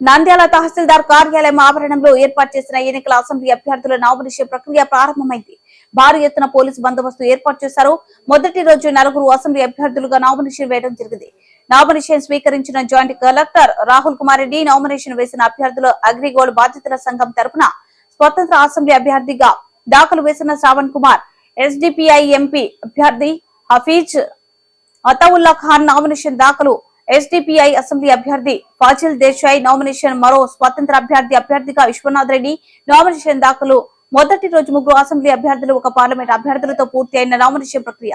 నంద్యాల తహసీల్దార్ కార్యాలయం ఆవరణంలో ఏర్పాటు చేసిన ఎన్నికల అసెంబ్లీ అభ్యర్థుల నామినేషన్ ప్రక్రియ ప్రారంభమైంది. భారీ ఎత్తున పోలీసు బందోబస్తు ఏర్పాటు చేశారు. మొదటి రోజు నలుగురు అసెంబ్లీ అభ్యర్థులుగా నామినేషన్ వేయడం జరిగింది. నామినేషన్ స్వీకరించిన joint collector Rahul Kumar Reddy nomination వేసిన అభ్యర్థుల అగ్రిగోల్డ్ బాధితుల సంఘం తరపున స్వతంత్ర అసెంబ్లీ అభ్యర్థిగా దాఖలు వేసిన శ్రావణ్ కుమార్ ఎస్డిపిఐ ఎంపీ అభ్యర్థి హఫీజ్ అతవుల్లా ఖాన్ నామినేషన్ దాఖలు ఎస్డిపిఐ అసెంబ్లీ అభ్యర్థి ఫాజిల్ దేశాయ్ నామినేషన్ మరో స్వతంత్ర అభ్యర్థి అభ్యర్థిగా విశ్వనాథ్ రెడ్డి నామినేషన్ దాఖలు. మొదటి రోజు ముగ్గురు అసెంబ్లీ అభ్యర్థులు ఒక పార్లమెంట్ అభ్యర్థులతో పూర్తి అయిన నామినేషన్ ప్రక్రియ.